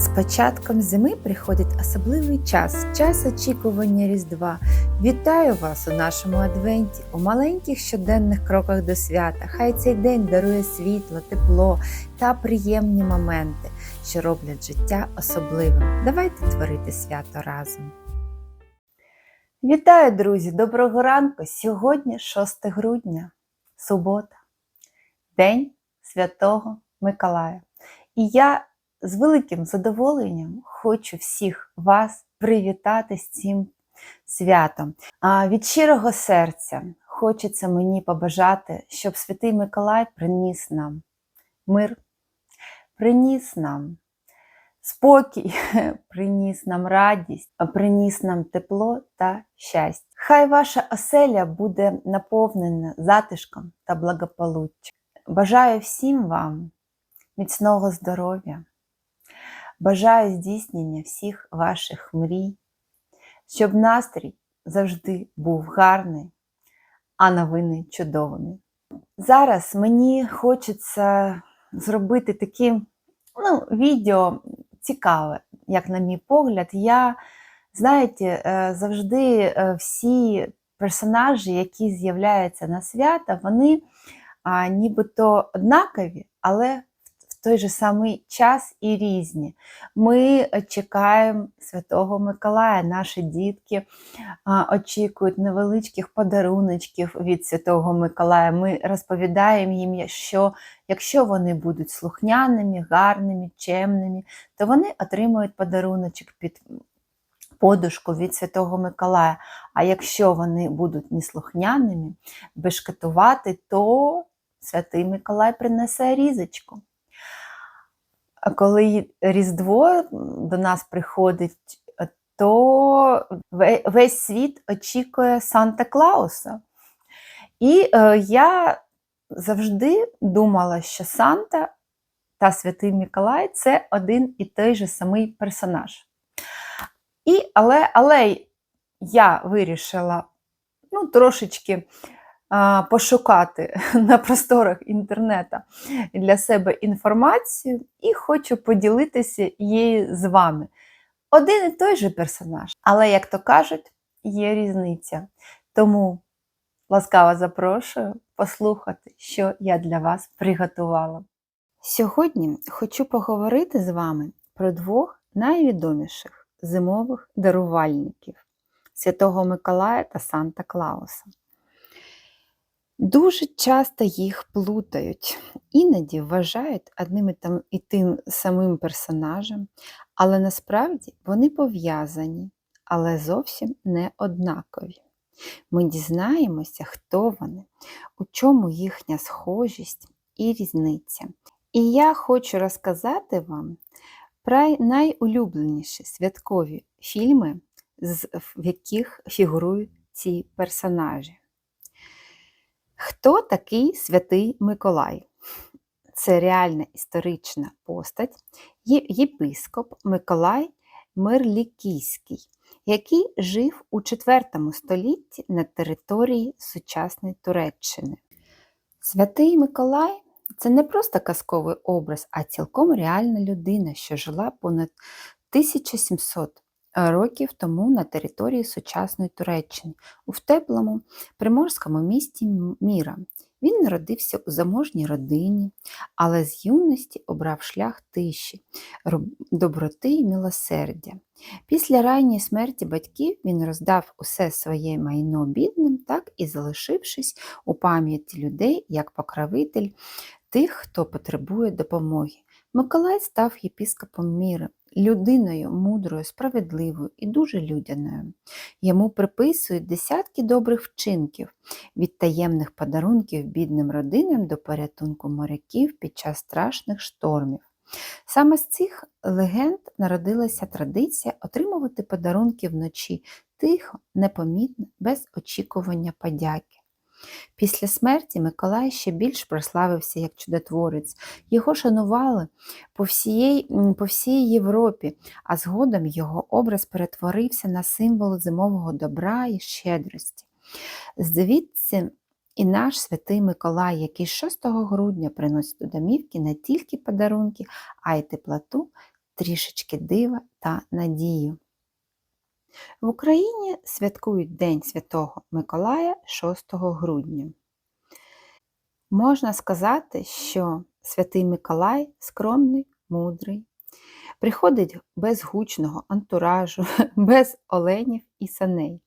З початком зими приходить особливий час, час очікування Різдва. Вітаю вас у нашому адвенті, у маленьких щоденних кроках до свята. Хай цей день дарує світло, тепло та приємні моменти, що роблять життя особливим. Давайте творити свято разом. Вітаю, друзі! Доброго ранку! Сьогодні 6 грудня, субота, День Святого Миколая. І я з великим задоволенням хочу всіх вас привітати з цим святом. А від щирого серця хочеться мені побажати, щоб Святий Миколай приніс нам мир, приніс нам спокій, приніс нам радість, приніс нам тепло та щастя. Хай ваша оселя буде наповнена затишком та благополуччям. Бажаю всім вам міцного здоров'я. Бажаю здійснення всіх ваших мрій, щоб настрій завжди був гарний, а новини чудовими. Зараз мені хочеться зробити такі ну, відео цікаве, як на мій погляд. Я, знаєте, завжди всі персонажі, які з'являються на свята, вони нібито однакові, але в той же самий час і різні. Ми чекаємо Святого Миколая, наші дітки очікують невеличких подаруночків від Святого Миколая. Ми розповідаємо їм, що якщо вони будуть слухняними, гарними, чемними, то вони отримують подаруночок під подушку від Святого Миколая. А якщо вони будуть неслухняними, бешкетувати, то Святий Миколай принесе різочку. А коли Різдво до нас приходить, то весь світ очікує Санта Клауса. І е, я завжди думала, що Санта та Святий Миколай це один і той же самий персонаж. І, Але але я вирішила ну, трошечки пошукати на просторах інтернету для себе інформацію і хочу поділитися її з вами. Один і той же персонаж, але, як то кажуть, є різниця. Тому ласкаво запрошую послухати, що я для вас приготувала. Сьогодні хочу поговорити з вами про двох найвідоміших зимових дарувальників Святого Миколая та Санта Клауса. Дуже часто їх плутають, іноді вважають одним і тим самим персонажем, але насправді вони пов'язані, але зовсім не однакові. Ми дізнаємося, хто вони, у чому їхня схожість і різниця. І я хочу розказати вам про найулюбленіші святкові фільми, в яких фігурують ці персонажі. Хто такий святий Миколай? Це реальна історична постать, єпископ Миколай Мирлікійський, який жив у IV столітті на території сучасної Туреччини. Святий Миколай це не просто казковий образ, а цілком реальна людина, що жила понад 1700 років тому на території сучасної Туреччини, у теплому приморському місті Міра. Він народився у заможній родині, але з юності обрав шлях тиші, доброти і милосердя. Після ранньої смерті батьків він роздав усе своє майно бідним, так і залишившись у пам'яті людей як покровитель тих, хто потребує допомоги. Миколай став єпіскопом міри, людиною мудрою, справедливою і дуже людяною. Йому приписують десятки добрих вчинків від таємних подарунків бідним родинам до порятунку моряків під час страшних штормів. Саме з цих легенд народилася традиція отримувати подарунки вночі тихо, непомітно, без очікування подяки. Після смерті Миколай ще більш прославився як чудотворець. Його шанували по всій, по всій Європі, а згодом його образ перетворився на символ зимового добра і щедрості. Звідси і наш святий Миколай, який 6 грудня приносить до домівки не тільки подарунки, а й теплоту трішечки дива та надію. В Україні святкують День Святого Миколая 6 грудня. Можна сказати, що Святий Миколай скромний, мудрий, приходить без гучного антуражу, без оленів і саней.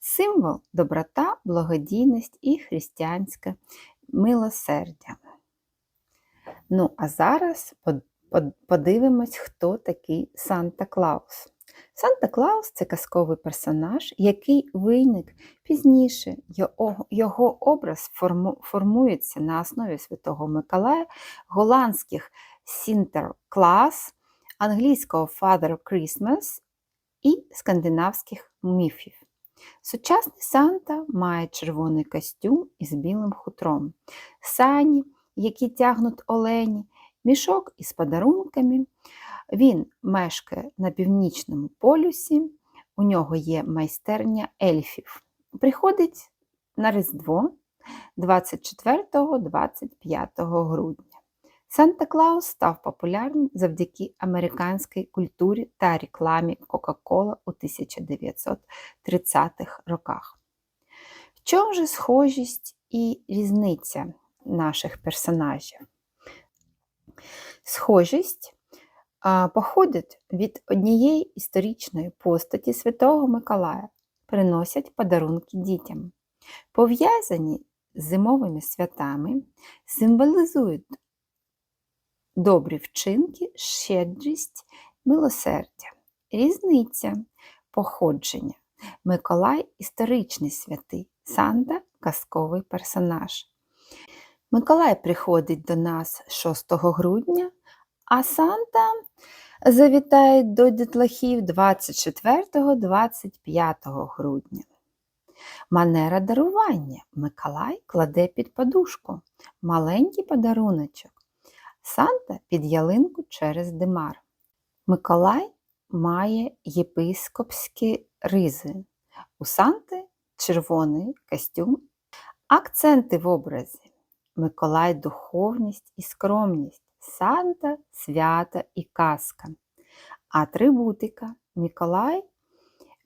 Символ доброта, благодійність і християнське милосердя. Ну, а зараз подивимось, хто такий Санта Клаус. Санта Клаус це казковий персонаж, який виник пізніше. Його, образ форму, формується на основі Святого Миколая, голландських Сінтерклас, англійського Father Christmas і скандинавських міфів. Сучасний Санта має червоний костюм із білим хутром, сані, які тягнуть олені, мішок із подарунками. Він мешкає на північному полюсі, у нього є майстерня ельфів. Приходить на Різдво 24-25 грудня. Санта Клаус став популярним завдяки американській культурі та рекламі Кока-Кола у 1930-х роках. В чому же схожість і різниця наших персонажів? Схожість походить від однієї історичної постаті Святого Миколая, приносять подарунки дітям. Пов'язані з зимовими святами, символізують добрі вчинки, щедрість, милосердя, різниця, походження. Миколай історичний святий, Санта казковий персонаж. Миколай приходить до нас 6 грудня, а Санта завітає до дітлахів 24-25 грудня. Манера дарування Миколай кладе під подушку маленький подаруночок. Санта під ялинку через димар. Миколай має єпископські ризи. У Санти червоний костюм. Акценти в образі. Миколай духовність і скромність, Санта, свята і казка. Атрибутика Миколай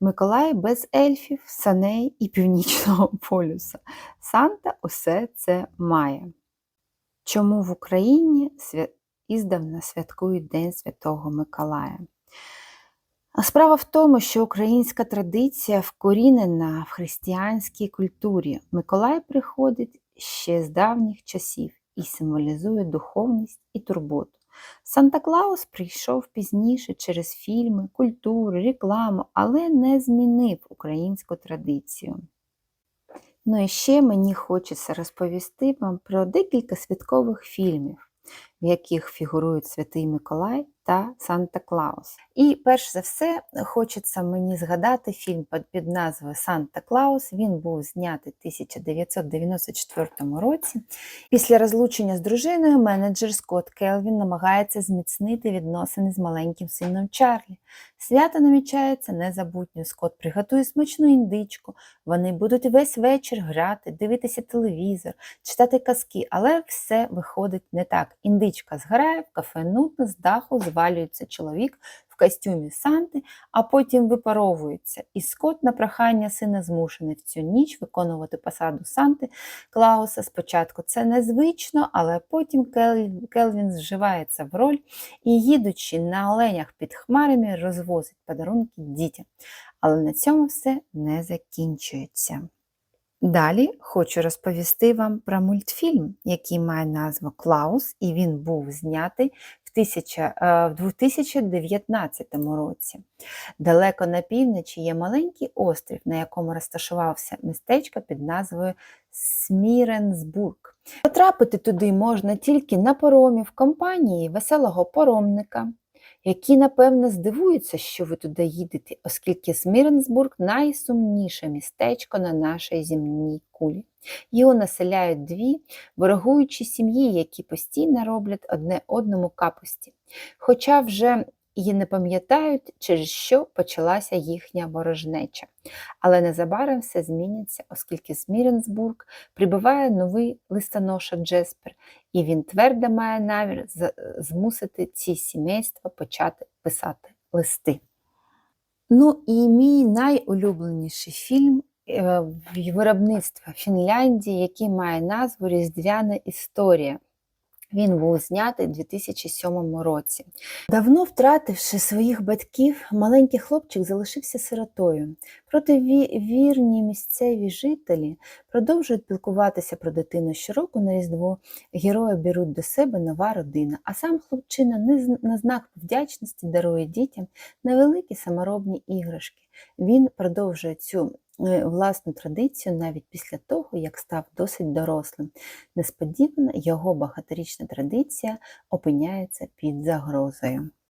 Миколай без ельфів, саней і північного полюса. Санта усе це має. Чому в Україні іздавна святкують День Святого Миколая? Справа в тому, що українська традиція вкорінена в християнській культурі. Миколай приходить ще з давніх часів і символізує духовність і турботу. Санта Клаус прийшов пізніше через фільми, культуру, рекламу, але не змінив українську традицію. Ну і ще мені хочеться розповісти вам про декілька святкових фільмів, в яких фігурують Святий Миколай та Санта Клаус. І перш за все, хочеться мені згадати фільм під назвою Санта Клаус. Він був знятий в 1994 році. Після розлучення з дружиною менеджер Скотт Келвін намагається зміцнити відносини з маленьким сином Чарлі. Свято намічається незабутньо. Скотт приготує смачну індичку. Вони будуть весь вечір грати, дивитися телевізор, читати казки, але все виходить не так. Індичка зграє, в кафе з даху звалюється чоловік в костюмі Санти, а потім випаровується. І Скотт на прохання сина змушений в цю ніч виконувати посаду Санти Клауса. Спочатку це незвично, але потім Келвін зживається в роль і, їдучи на оленях під хмарами, розвозить подарунки дітям. Але на цьому все не закінчується. Далі хочу розповісти вам про мультфільм, який має назву Клаус, і він був знятий в 2019 е, році. Далеко на півночі є маленький острів, на якому розташувався містечко під назвою Сміренсбург. Потрапити туди можна тільки на поромі в компанії веселого поромника які, напевне, здивуються, що ви туди їдете, оскільки Сміренсбург найсумніше містечко на нашій земній кулі. Його населяють дві ворогуючі сім'ї, які постійно роблять одне одному капості. Хоча вже і не пам'ятають, через що почалася їхня ворожнеча. Але незабаром все зміниться, оскільки з Міренсбург прибуває новий листоноша Джеспер, і він твердо має намір змусити ці сімейства почати писати листи. Ну і мій найулюбленіший фільм е, виробництва Фінляндії, який має назву Різдвяна історія. Він був знятий у 2007 році. Давно втративши своїх батьків, маленький хлопчик залишився сиротою. Проте вірні місцеві жителі продовжують пілкуватися про дитину щороку на Різдво. Герої беруть до себе нова родина, а сам хлопчина на знак вдячності дарує дітям невеликі саморобні іграшки. Він продовжує цю власну традицію навіть після того, як став досить дорослим. Несподівано його багаторічна традиція опиняється під загрозою.